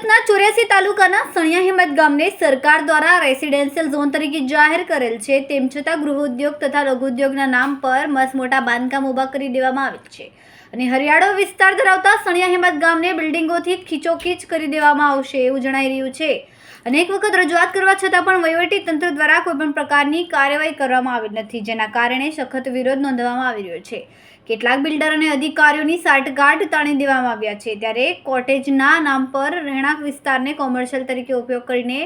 સુરતના ચોર્યાસી તાલુકાના સણિયા હિંમત ગામને સરકાર દ્વારા રેસિડેન્શિયલ ઝોન તરીકે જાહેર કરેલ છે, તેમ છતાં ગૃહ ઉદ્યોગ તથા લઘુ ઉદ્યોગના નામ પર મસમોટા બાંધકામ ઊભા કરી દેવામાં આવેલ છે. અને હરિયાળો વિસ્તાર ધરાવતા સણિયા હિંમત ગામને બિલ્ડિંગોથી ખીચોખીચ કરી દેવામાં આવશે એવું જણાઈ રહ્યું છે. અનેક વખત રજૂઆત કરવા છતાં પણ વહીવટી તંત્ર દ્વારા કોઈપણ પ્રકારની કાર્યવાહી કરવામાં આવી નથી, જેના કારણે સખત વિરોધ નોંધવામાં આવી રહ્યો છે. કેટલાક બિલ્ડર અને અધિકારીઓની સાટગાંઠ તાણી દેવામાં આવ્યા છે. ત્યારે કોટેજના નામ પર રહેણાંક વિસ્તારને કોમર્શિયલ તરીકે ઉપયોગ કરીને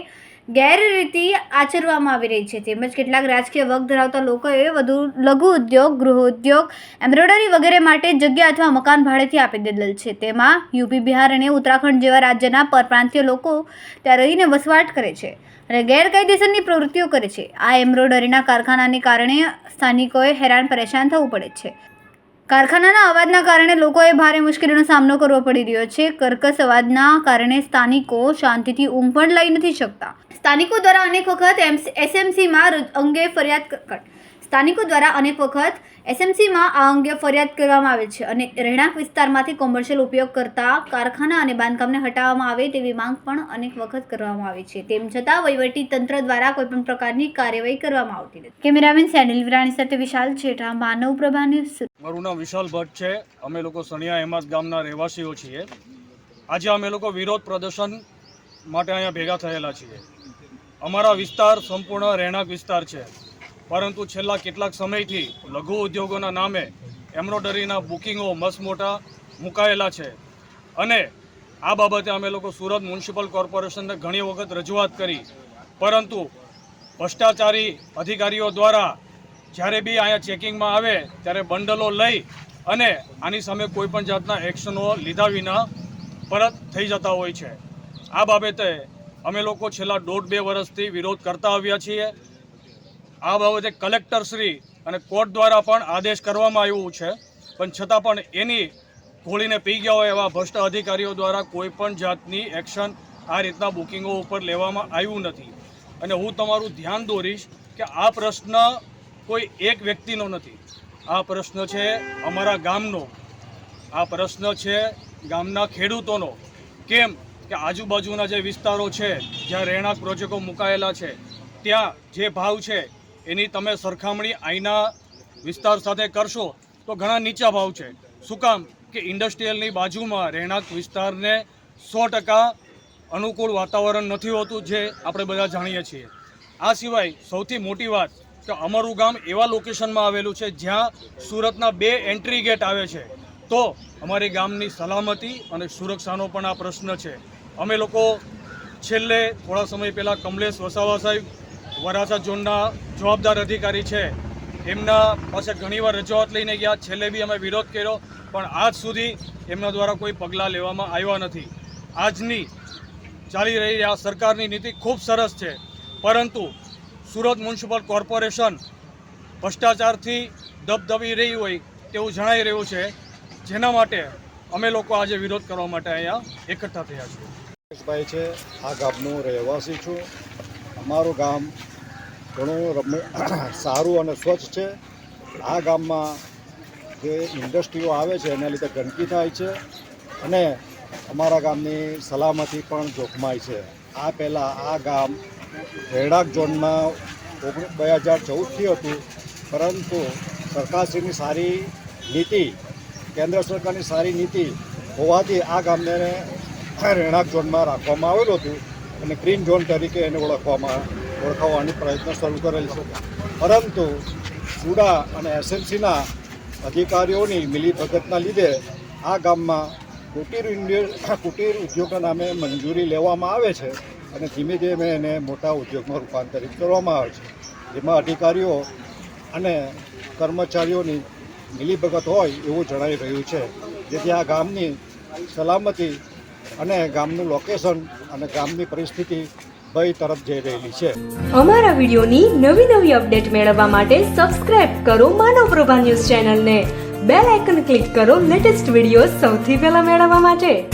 ગેરરીતિ આચરવામાં આવી રહી છે. તેમજ કેટલાક રાજકીય વગ ધરાવતા લોકોએ વધુ લઘુ ઉદ્યોગ, ગૃહ ઉદ્યોગ, એમ્બ્રોઇડરી વગેરે માટે જગ્યા અથવા મકાન ભાડેથી આપી દીધેલ છે. તેમાં યુપી બિહાર અને ઉત્તરાખંડ જેવા રાજ્યના પરપ્રાંતીય લોકો ત્યાં રહીને વસવાટ કરે છે અને ગેરકાયદેસરની પ્રવૃત્તિઓ કરે છે. આ એમ્બ્રોઇડરીના કારખાનાને કારણે સ્થાનિકોએ હેરાન પરેશાન થવું પડે છે. કારખાનાના અવાજના કારણે લોકોએ ભારે મુશ્કેલીનો સામનો કરવો પડી રહ્યો છે. કર્કશ અવાજના કારણે સ્થાનિકો શાંતિથી ઊંઘ પણ લઈ નથી શકતા. સ્થાનિકો દ્વારા અનેક વખત એસએમસીમાં અંગે ફરિયાદ સ્થાનિકો દ્વારા અનેક વખત એસએમસીમાં આ અંગે ફરિયાદ કરવામાં આવે છે અને રહેણાંક વિસ્તારમાંથી કોમર્શિયલ ઉપયોગ કરતા કારખાના અને બાંધકામને હટાવવામાં આવે તેવી માંગ પણ અનેક વખત કરવામાં આવી છે. તેમ છતાં વહીવટી તંત્ર દ્વારા કોઈપણ પ્રકારની કાર્યવાહી કરવામાં આવતી નથી. કેમેરામેન સેનિલ વિરાણી સાથે વિશાલ છેઠા માનવ પ્રભા મારું નામ વિશાલ ભટ્ટ છે. અમે લોકો સણિયા હેમાદ ગામના રહેવાસીઓ છીએ. આજે અમે લોકો વિરોધ પ્રદર્શન માટે અહીંયા ભેગા થયેલા છીએ. અમારા વિસ્તાર સંપૂર્ણ રહેણાંક વિસ્તાર છે. પરંતુ છેલ્લા કેટલાક સમયથી લઘુ ઉદ્યોગોના નામે એમ્બ્રોડરીના બુકિંગો મસમોટા મુકાયેલા છે. અને આ બાબતે અમે લોકો સુરત મ્યુનિસિપલ કોર્પોરેશનને ઘણી વખત રજૂઆત કરી. પરંતુ ભ્રષ્ટાચારી અધિકારીઓ દ્વારા જ્યારે બી અહીંયા ચેકિંગમાં આવે ત્યારે બંડલો લઈ અને આની સામે કોઈપણ જાતના એક્શનો લીધા વિના પરત થઈ જતા હોય છે. આ બાબતે અમે લોકો છેલ્લા દોઢ બે વર્ષથી વિરોધ કરતા આવ્યા છીએ. આ બાબતે કલેક્ટરશ્રી અને કોર્ટ દ્વારા પણ આદેશ કરવામાં આવ્યું છે. પણ છતાં પણ એની ગોળીને પી ગયા હોય એવા ભ્રષ્ટ અધિકારીઓ દ્વારા કોઈ પણ જાતની એક્શન આ રીતના બુકિંગો ઉપર લેવામાં આવ્યું નથી. અને હું તમારું ધ્યાન દોરીશ કે આ પ્રશ્ન કોઈ એક વ્યક્તિનો નથી. આ પ્રશ્ન છે અમારા ગામનો. આ પ્રશ્ન છે ગામના ખેડૂતોનો. કેમ? કે આજુબાજુના જે વિસ્તારો છે, જ્યાં રહેણાંક પ્રોજેક્ટો મુકાયેલા છે, ત્યાં જે ભાવ છે, એની તમે સરખામણી અહીંના વિસ્તાર સાથે કરશો તો ઘણા નીચા ભાવ છે. શું કામ? કે ઇન્ડસ્ટ્રીયલની બાજુમાં રહેણાંક વિસ્તારને સો ટકા અનુકૂળ વાતાવરણ નથી હોતું જે આપણે બધા જાણીએ છીએ. આ સિવાય સૌથી મોટી વાત કે અમારું ગામ એવા લોકેશનમાં આવેલું છે જ્યાં સુરતના બે એન્ટ્રી ગેટ આવે છે. તો અમારી ગામની સલામતી અને સુરક્ષાનો પણ આ પ્રશ્ન છે. અમે લોકો છેલ્લે થોડા સમય પહેલાં કમલેશ વસાવા સાહેબ, વરાછા ઝોનના જવાબદાર અધિકારી છે. એમના પાસે ઘણીવાર રજૂઆત લઈને ગયા. છેલ્લે બી અમે વિરોધ કર્યો, પણ આજ સુધી એમના દ્વારા કોઈ પગલાં લેવામાં આવ્યા નથી. આજની ચાલી રહી આ સરકારની નીતિ ખૂબ સરસ છે. પરંતુ સુરત મ્યુનિસિપલ કોર્પોરેશન ભ્રષ્ટાચારથી દબદબી રહી હોય તેવું જણાઈ રહ્યું છે. જેના માટે અમે લોકો આજે વિરોધ કરવા માટે અહીંયા એકઠા થયા છીએ. ભાઈ છે, આ ગામનો રહેવાસી છું. અમારું ગામ ઘણું સારું અને સ્વચ્છ છે. આ ગામમાં જે ઇન્ડસ્ટ્રીઓ આવે છે, એના લીધે ગંદકી થાય છે અને અમારા ગામની સલામતી પણ જોખમાય છે. આ પહેલાં આ ગામ રહેણાંક ઝોનમાં ઓગણી, બે હજાર ચૌદથી હતું. પરંતુ સરકારશ્રીની સારી નીતિ, કેન્દ્ર સરકારની સારી નીતિ હોવાથી આ ગામને રહેણાંક ઝોનમાં રાખવામાં આવેલું હતું અને ગ્રીન ઝોન તરીકે એને ઓળખવામાં, ઓળખાવવાની પ્રયત્ન શરૂ કરેલ છે. પરંતુ સુડા અને એસએમસીના અધિકારીઓની મિલીભગતના લીધે આ ગામમાં કુટીર કુટીર ઉદ્યોગના નામે મંજૂરી લેવામાં આવે છે અને ધીમે ધીમે એને મોટા ઉદ્યોગમાં રૂપાંતરિત કરવામાં આવે છે. જેમાં અધિકારીઓ અને કર્મચારીઓની મિલીભગત હોય એવું જણાઈ રહ્યું છે. જેથી આ ગામની સલામતી અને ગામનું લોકેશન અને ગામની પરિસ્થિતિ ભય તરફ જઈ રહેલી છે. અમારા વિડિયોની નવી નવી અપડેટ મેળવવા માટે સબસ્ક્રાઇબ કરો માનવ પ્રભા ન્યૂઝ ચેનલને. બેલ આઇકન ક્લિક કરો લેટેસ્ટ વીડિયો સૌથી પહેલા મેળવવા માટે.